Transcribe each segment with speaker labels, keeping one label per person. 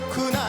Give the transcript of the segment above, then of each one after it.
Speaker 1: 좋구나.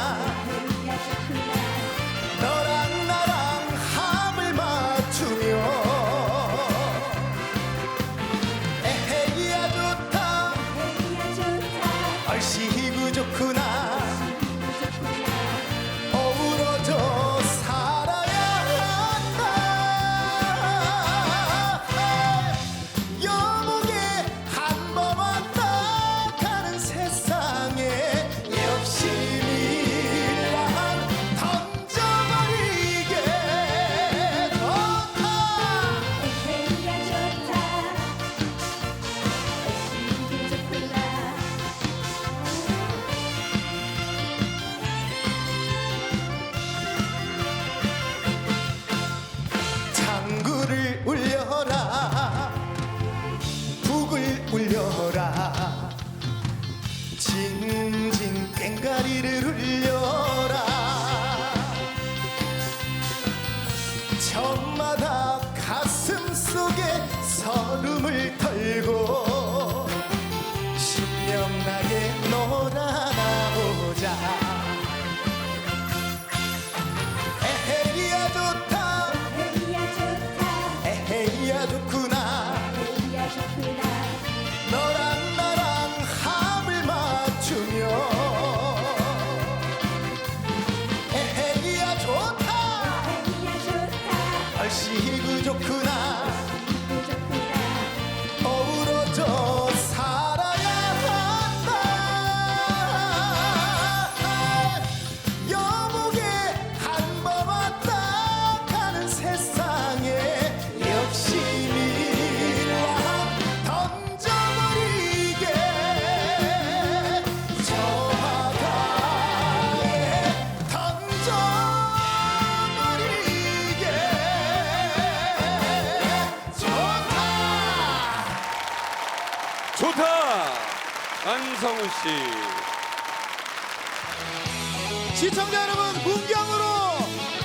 Speaker 1: 문경으로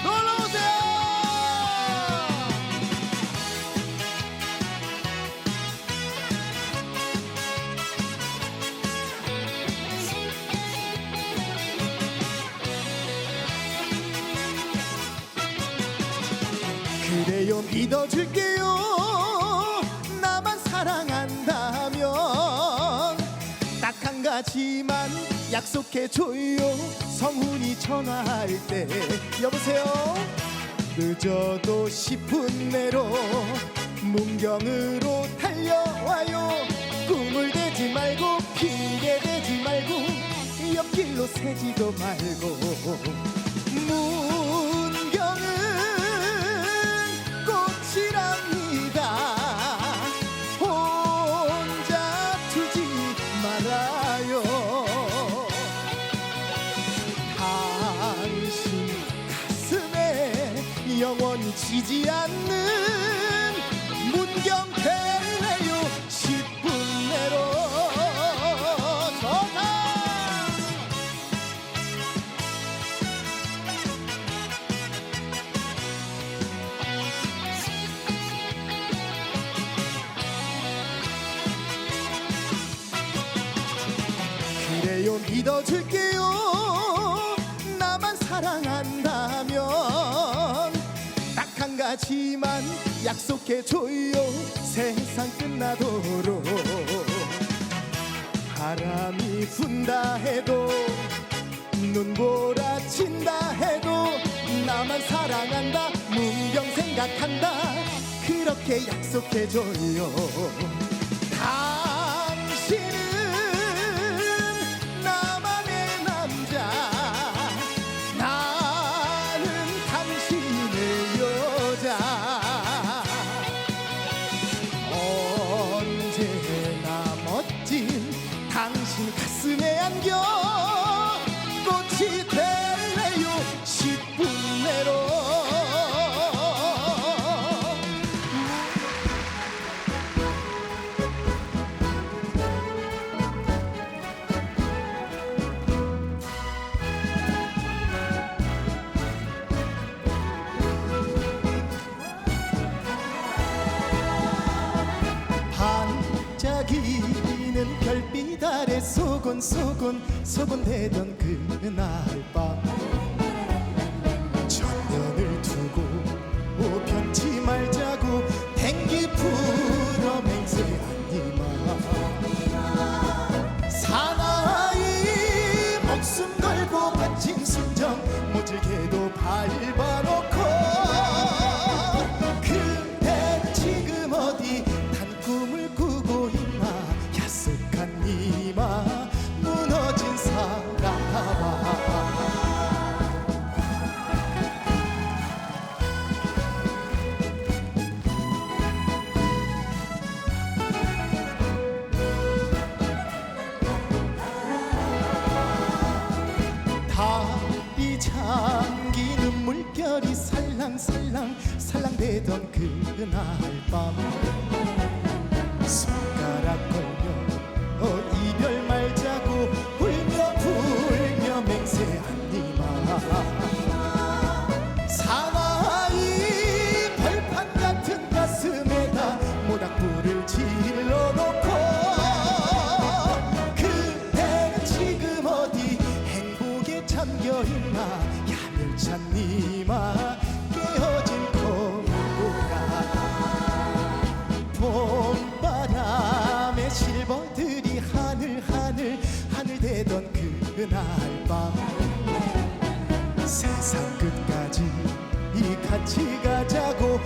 Speaker 1: 놀러 오세요. 그래요 믿어줄게요 나만 사랑한다면 딱 한 가지만 약속해줘요. 성훈이 전화할 때. 여보세요? 늦어도 10분 내로 문경으로 달려와요. 꿈을 대지 말고 핑계 대지 말고 옆길로 새지도 말고. 약속해줘요. 세상 끝나도록. 바람이 분다 해도 눈보라 친다 해도 나만 사랑한다 문명 생각한다. 그렇게 약속해줘요. 소곤소곤 소곤대던 그날 그날 밤. 세상 끝까지 이 같이 가자고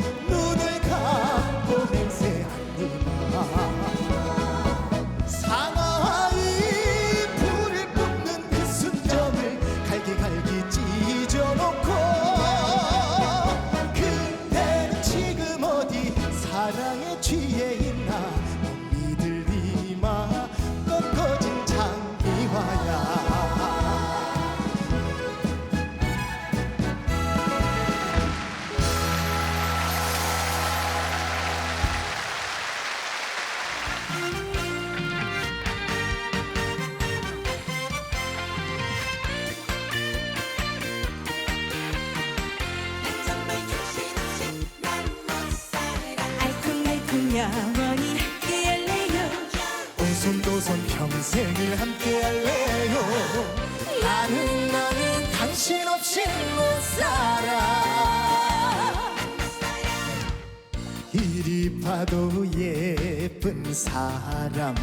Speaker 1: 사람.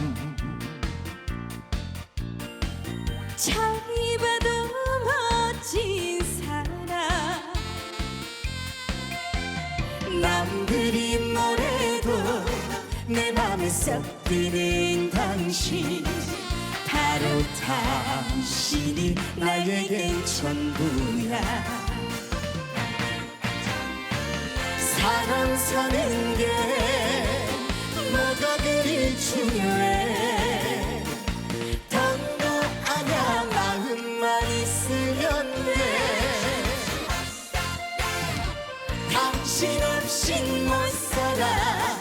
Speaker 2: 저리 봐도 멋진 사람
Speaker 1: 남들이 뭐래도 내 맘에 쏙 드는 당신.
Speaker 2: 바로
Speaker 1: 당신이 나에겐 전부야. 사랑 사는 게 그리 중요해 돈도 아냐 마음만 있으면 돼 당신 없인 못 살아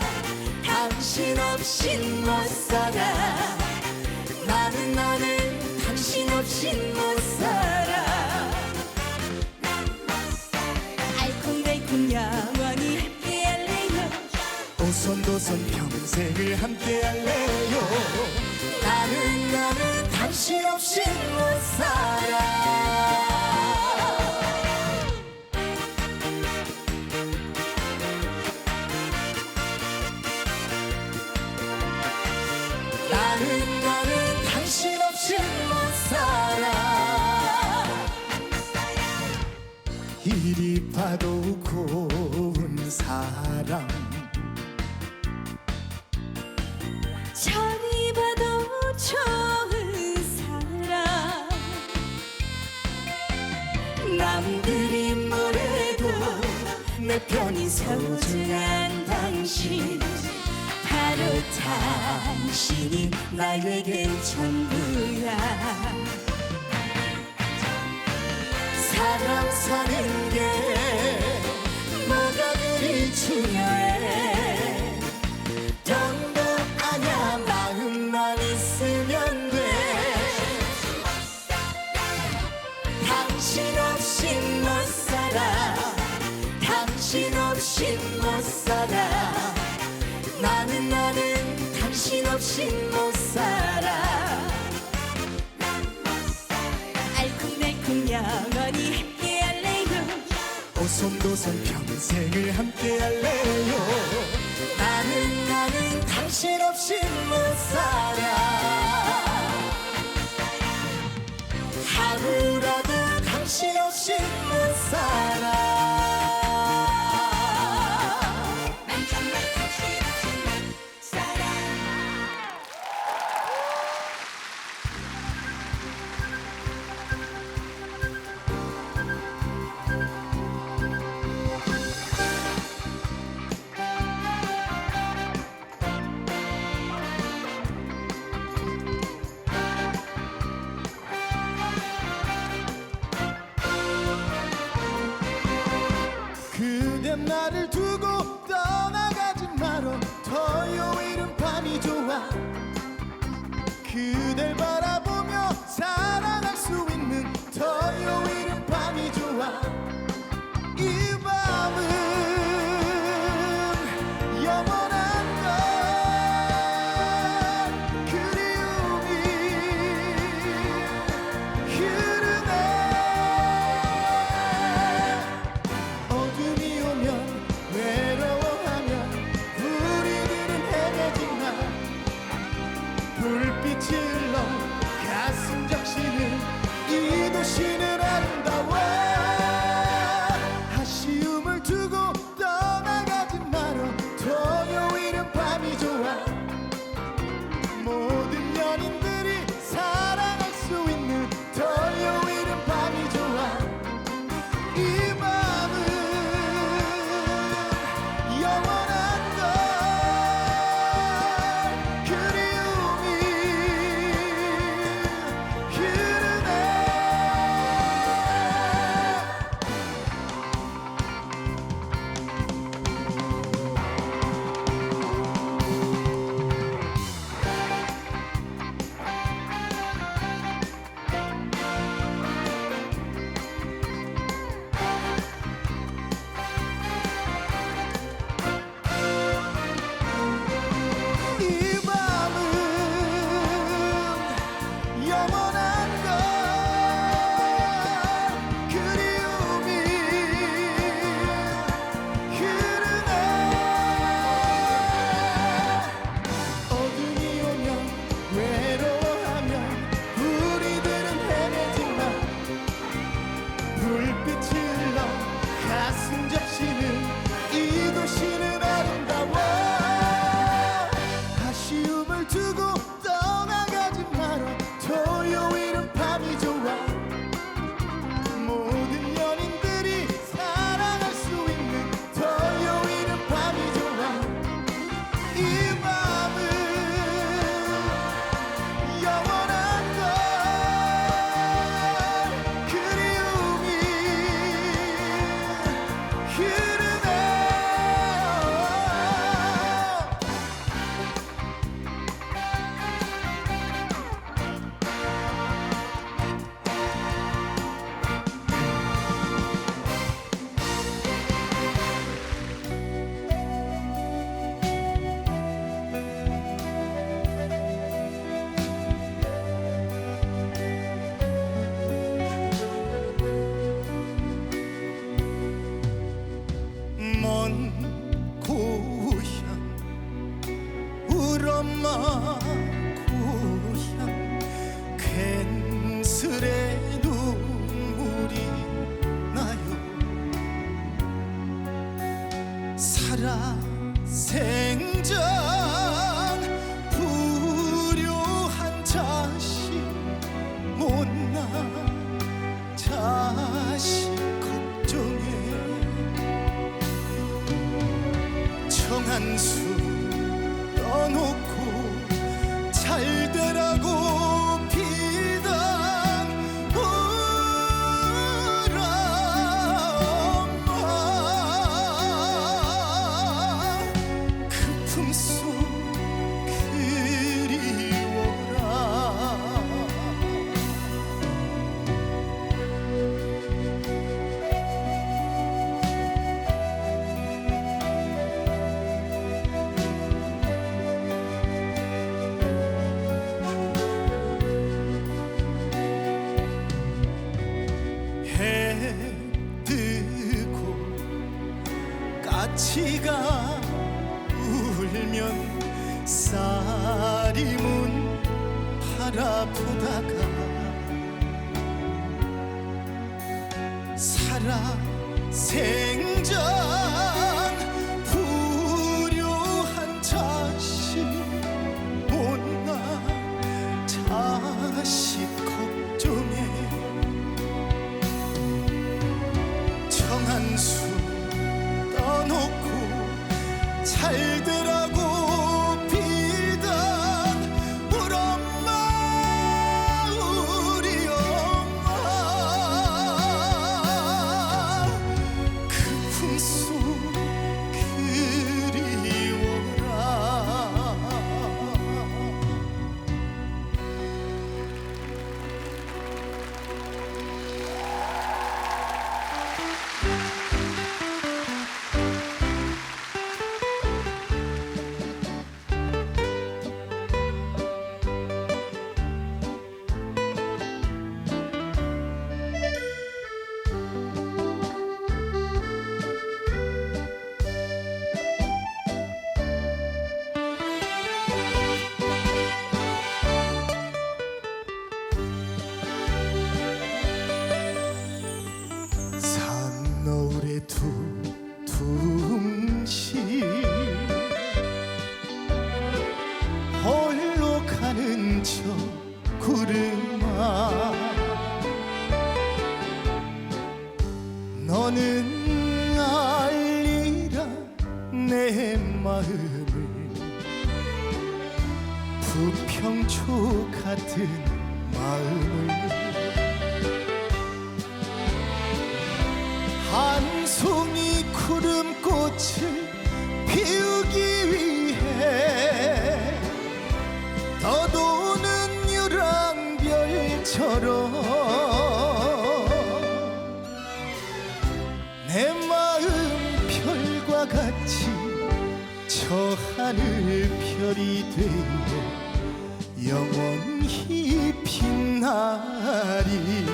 Speaker 1: 당신 없인 못 살아 나는 당신 없인 못 살아 평 생을 함께 할래요? 나는 나는 당신 없이 못 살아. 나는 나는 당신 없이 못 살아. 이리 봐도 고운 사람 내 편이 소중한 당신.
Speaker 2: 바로
Speaker 1: 당신이 나에겐 전부야. 사랑 사는 없인 못 살아. 나는 나는 당신
Speaker 2: 없인 못 살아.
Speaker 3: 알콩달콩 영원히 함께 할래요.
Speaker 2: 오손도손 평생을 함께 할래요. 나는 나는 당신 없인 못 살아. 하루라도 당신
Speaker 1: 없인 못 살아. 꽃을 피우기 위해 떠도는 유랑별처럼 내 마음 별과 같이 저 하늘 별이 되어 영원히 빛나리.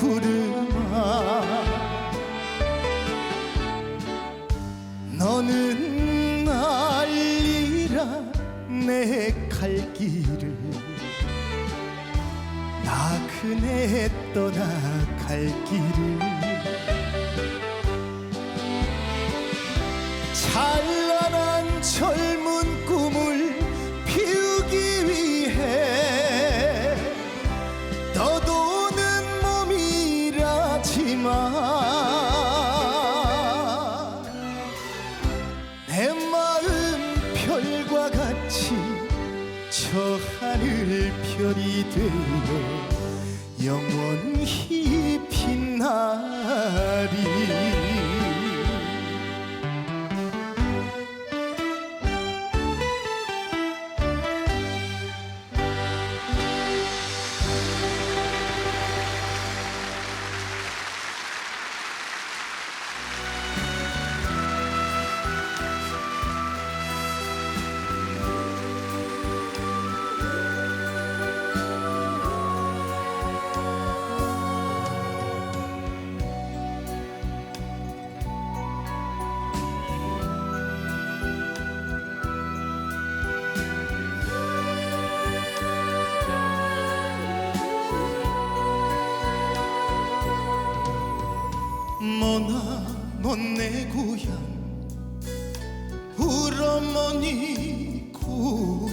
Speaker 1: 구름아 너는 날리라 내 갈 길을. 나 그네 떠나갈 길을.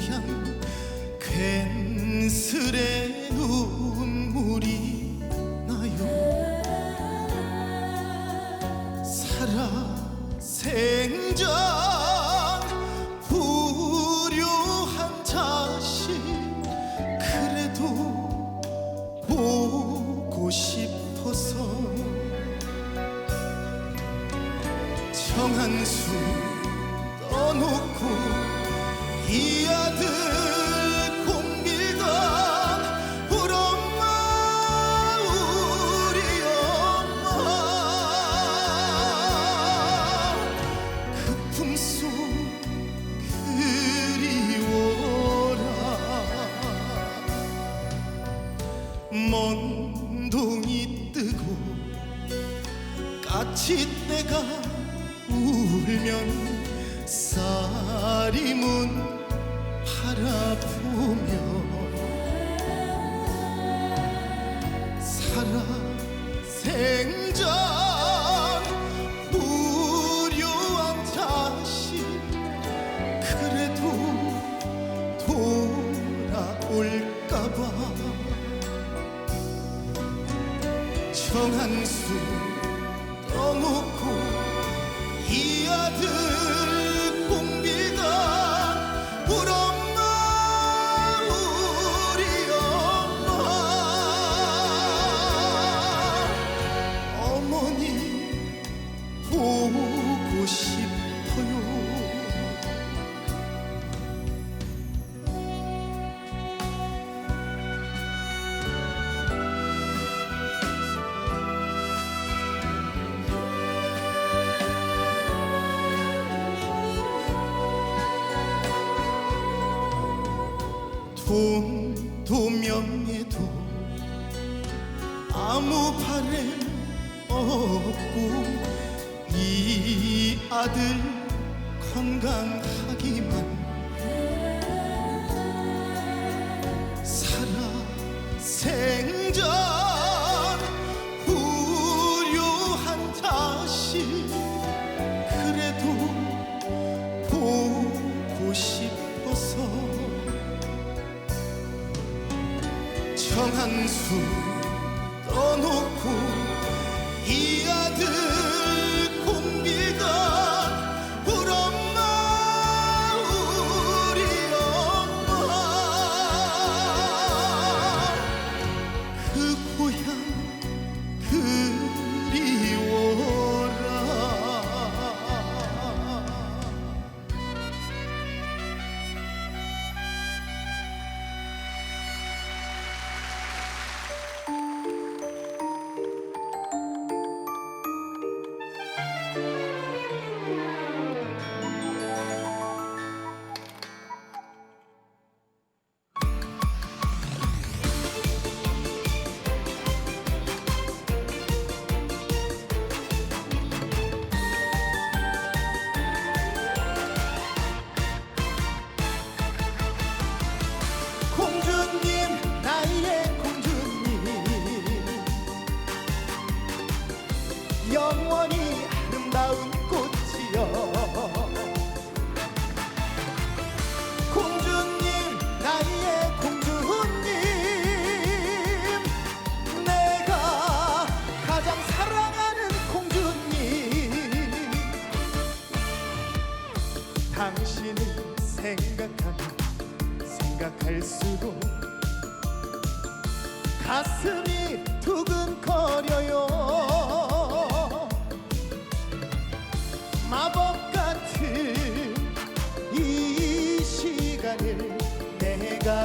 Speaker 1: canción 아침내가 울면 쌀이 문 바라보면 두 명에도 아무 바래 없고 이 아들 건강하기만 한숨 떠놓고 이 아들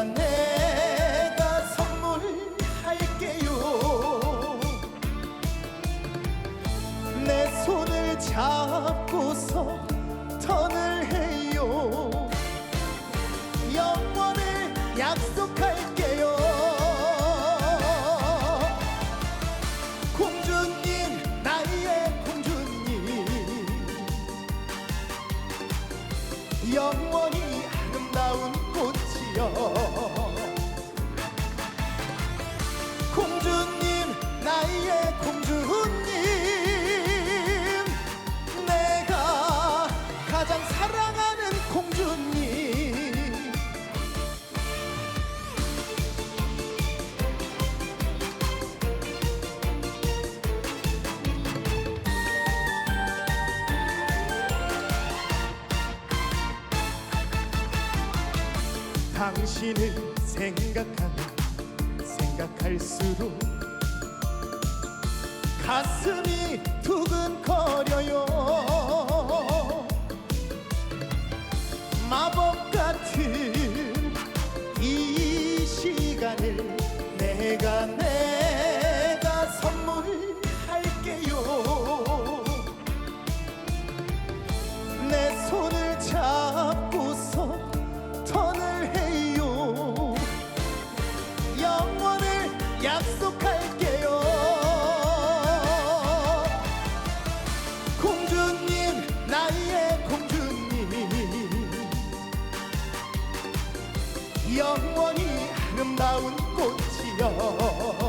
Speaker 1: 내가 선물할게요. 내 손을 잡고서 턴을 해요. 영원을 약속할게요 당신을 생각하면 생각할수록 가슴이 두근거려요. 마법 같은 이 시간을 내가 영원히 아름다운 꽃이여.